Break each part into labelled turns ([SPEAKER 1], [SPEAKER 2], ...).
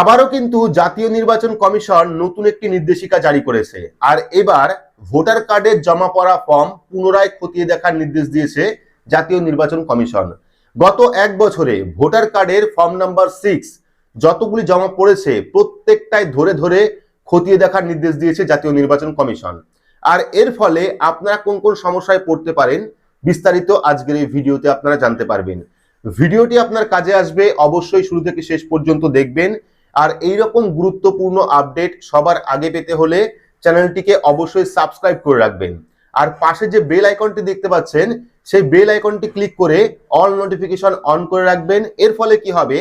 [SPEAKER 1] আবারও কিন্তু জাতীয় নির্বাচন কমিশন নতুন একটি নির্দেশিকা জারি করেছে। আর এবার ভোটার কার্ডের জমা পড়া ফর্ম পুনরায় খতিয়ে দেখার নির্দেশ দিয়েছে জাতীয় নির্বাচন কমিশন। গত এক বছরে ভোটার কার্ডের ফর্ম নাম্বার সিক্স যতগুলি জমা পড়েছে, প্রত্যেকটাই ধরে ধরে খতিয়ে দেখার নির্দেশ দিয়েছে জাতীয় নির্বাচন কমিশন। আর এর ফলে আপনারা কোন কোন সমস্যায় পড়তে পারেন বিস্তারিত আজকের এই ভিডিওতে আপনারা জানতে পারবেন। ভিডিওটি আপনার কাজে আসবে, অবশ্যই শুরু থেকে শেষ পর্যন্ত দেখবেন। আর এই রকম গুরুত্বপূর্ণ আপডেট সবার আগে পেতে হলে চ্যানেলটিকে অবশ্যই সাবস্ক্রাইব করে রাখবেন। আর পাশে যে বেল আইকনটি দেখতে পাচ্ছেন, সেই বেল আইকনটি ক্লিক করে অল নোটিফিকেশন অন করে রাখবেন। এর ফলে কি হবে?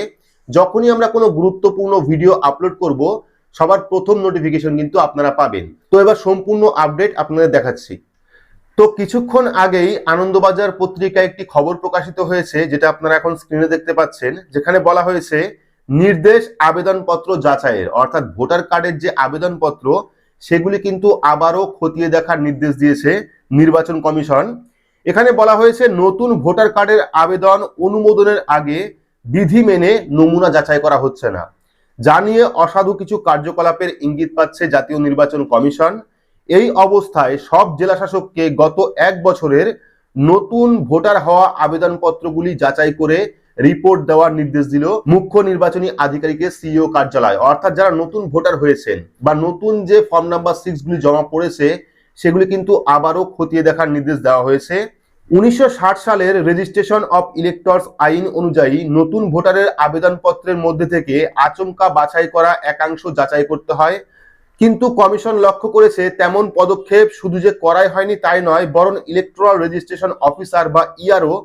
[SPEAKER 1] যখনই আমরা কোনো গুরুত্বপূর্ণ ভিডিও আপলোড করব, সবার প্রথম নোটিফিকেশন কিন্তু আপনারা পাবেন। তো এবার সম্পূর্ণ আপডেট আপনাদের দেখাচ্ছি। তো কিছুক্ষণ আগেই আনন্দবাজার পত্রিকায় একটি খবর প্রকাশিত হয়েছে, যেটা আপনারা এখন স্ক্রিনে দেখতে পাচ্ছেন, যেখানে বলা হয়েছে নির্দেশ আবেদনপত্র যাচাইয়ের, অর্থাৎ ভোটার কার্ডের যে আবেদনপত্র, সেগুলি কিন্তু আবারও খতিয়ে দেখার নির্দেশ দিয়েছে নির্বাচন কমিশন। এখানে বলা হয়েছে, নতুন ভোটার কার্ডের আবেদন অনুমোদনের আগে বিধি মেনে নমুনা যাচাই করা হচ্ছে না। জানিয়ে অসাধু কিছু কার্যকলাপের ইঙ্গিত পাচ্ছে জাতীয় নির্বাচন কমিশন। এই অবস্থায় সব জেলা শাসককে গত এক বছরের নতুন ভোটার হওয়া আবেদনপত্রগুলি যাচাই করে রিপোর্ট দেওয়ার নির্দেশ দিল মুখ্য নির্বাচনী আধিকারিকের সিইও কার্যালয়। অর্থাৎ যারা নতুন ভোটার হয়েছেন বা নতুন যে ফর্ম নাম্বার সিক্স গুলি জমা পড়েছে, সেগুলি কিন্তু আবারও খতিয়ে দেখার নির্দেশ দেওয়া হয়েছে। উনিশশো ষাট সালের রেজিস্ট্রেশন অফ ইলেক্টরস আইন অনুযায়ী নতুন ভোটারের আবেদনপত্রের মধ্যে থেকে আচমকা বাছাই করা একাংশ যাচাই করতে হয়। কিন্তু কমিশন লক্ষ্য করেছে তেমন পদক্ষেপ শুধু যে করাই হয়নি তাই নয়, বরং ইলেকট্রাল রেজিস্ট্রেশন অফিসার বা ইআরও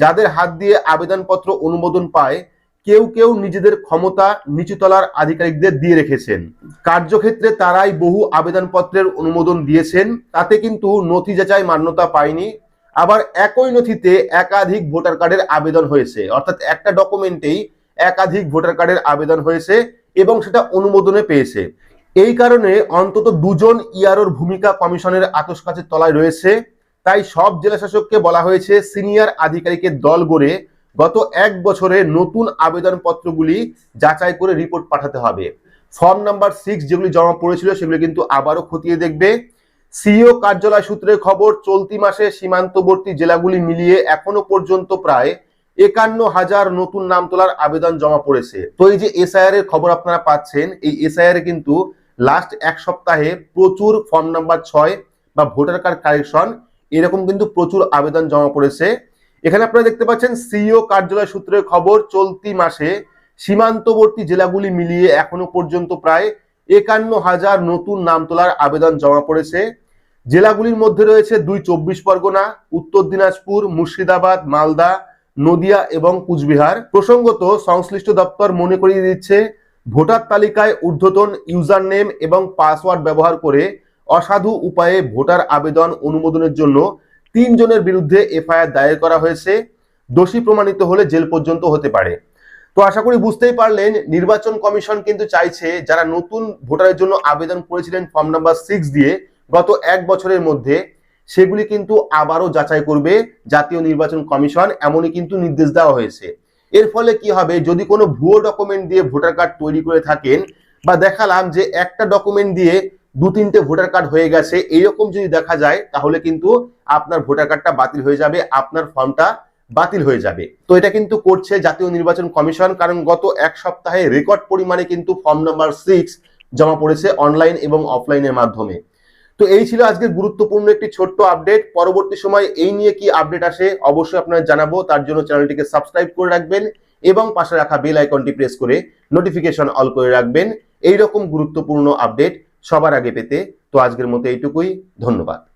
[SPEAKER 1] যাদের হাত দিয়ে আবেদনপত্র অনুমোদন পায়, কেউ কেউ নিজেদের ক্ষমতা নিচুতলার আধিকারিকদের দিয়ে রেখেছেন। কার্যক্ষেত্রে তারাই বহু আবেদনপত্রের অনুমোদন দিয়েছেন, তাতে কিন্তু নথি যাচাই মান্যতা পায়নি। আবার একই নথিতে একাধিক ভোটার কার্ডের আবেদন হয়েছে। অর্থাৎ একটা ডকুমেন্টেই একাধিক ভোটার কার্ডের আবেদন হয়েছে এবং সেটা অনুমোদনে পেয়েছে। এই কারণে অন্তত দুজন ইয়ারোর ভূমিকা কমিশনের আতস কাছের তলায় রয়েছে। তাই সব জেলা শাসককে বলা হয়েছে সিনিয়র আধিকারিকের দল গড়ে গত এক বছরে নতুন আবেদনপত্রগুলি যাচাই করে রিপোর্ট পাঠাতে হবে। ফর্ম নাম্বার সিক্স যেগুলি জমা পড়েছিল সেগুলি কিন্তু আবারও খতিয়ে দেখবে। সিও কার্যালয় সূত্রে খবর, চলতি মাসে সীমান্তবর্তী জেলাগুলি মিলিয়ে এখনও পর্যন্ত প্রায় একান্ন হাজার নতুন নাম তোলার আবেদন জমা পড়েছে। তো এই যে এসআইআর এর খবর আপনারা পাচ্ছেন, এই এসআইআর কিন্তু লাস্ট এক সপ্তাহে প্রচুর ফর্ম নাম্বার ছয় বা ভোটার কার্ড কারেকশন এরকম কিন্তু প্রচুর আবেদন জমা পড়েছে। এখানে আপনারা দেখতে পাচ্ছেন, সিইও কার্যালয় সূত্রের খবর, চলতি মাসে সীমান্তবর্তী জেলাগুলি মিলিয়ে এখনও পর্যন্ত প্রায় একান্ন হাজার নতুন নাম তোলার আবেদন জমা পড়েছে। জেলাগুলির মধ্যে রয়েছে দুই চব্বিশ পরগনা, উত্তর দিনাজপুর, মুর্শিদাবাদ, মালদা, নদিয়া এবং কুচবিহার। প্রসঙ্গত, সংশ্লিষ্ট দপ্তর মনে করিয়ে দিচ্ছে, ভোটার তালিকায় ঊর্ধ্বতন ইউজার নেম এবং পাসওয়ার্ড ব্যবহার করে অসাধু উপায়ে ভোটার আবেদন অনুমোদনের জন্য তিনজনের বিরুদ্ধে এফআইআর দায়ের করা হয়েছে। দোষী প্রমাণিত হলে জেল পর্যন্ত হতে পারে। তো আশা করি বুঝতেই পারলেন, নির্বাচন কমিশন কিন্তু চাইছে যারা নতুন ভোটারের জন্য আবেদন করেছিলেন ফর্ম নাম্বার সিক্স দিয়ে, গত এক বছরের মধ্যে সেগুলি কিন্তু আবারও যাচাই করবে জাতীয় নির্বাচন কমিশন, এমনই কিন্তু নির্দেশ দেওয়া হয়েছে। এর ফলে কি হবে? যদি কোনো ভুয়ো ডকুমেন্ট দিয়ে ভোটার কার্ড তৈরি করে থাকেন বা দেখালাম যে একটা ডকুমেন্ট দিয়ে দু তিনটে ভোটার কার্ড হয়ে গেছে। এইরকম যদি দেখা যায়, তাহলে কিন্তু আপনার ভোটার কার্ডটা বাতিল হয়ে যাবে, আপনার ফর্মটা বাতিল হয়ে যাবে। তো এটা কিন্তু করছে জাতীয় নির্বাচন কমিশন, কারণ গত এক সপ্তাহে রেকর্ড পরিমাণে কিন্তু ফর্ম নাম্বার সিক্স জমা পড়েছে অনলাইন এবং অফলাইনের মাধ্যমে। তো এই ছিল আজকের গুরুত্বপূর্ণ একটি ছোট্ট আপডেট পরবর্তী সময় এই নিয়ে কি আপডেট আসে অবশ্যই আপনারা জানাব, তার জন্য চ্যানেলটিকে সাবস্ক্রাইব করে রাখবেন এবং পাশে রাখা বেল আইকনটি প্রেস করে নোটিফিকেশন অল করে রাখবেন। এই রকম গুরুত্বপূর্ণ আপডেট সবার আগে পেতে। তো আজকের মতো এইটুকুই। ধন্যবাদ।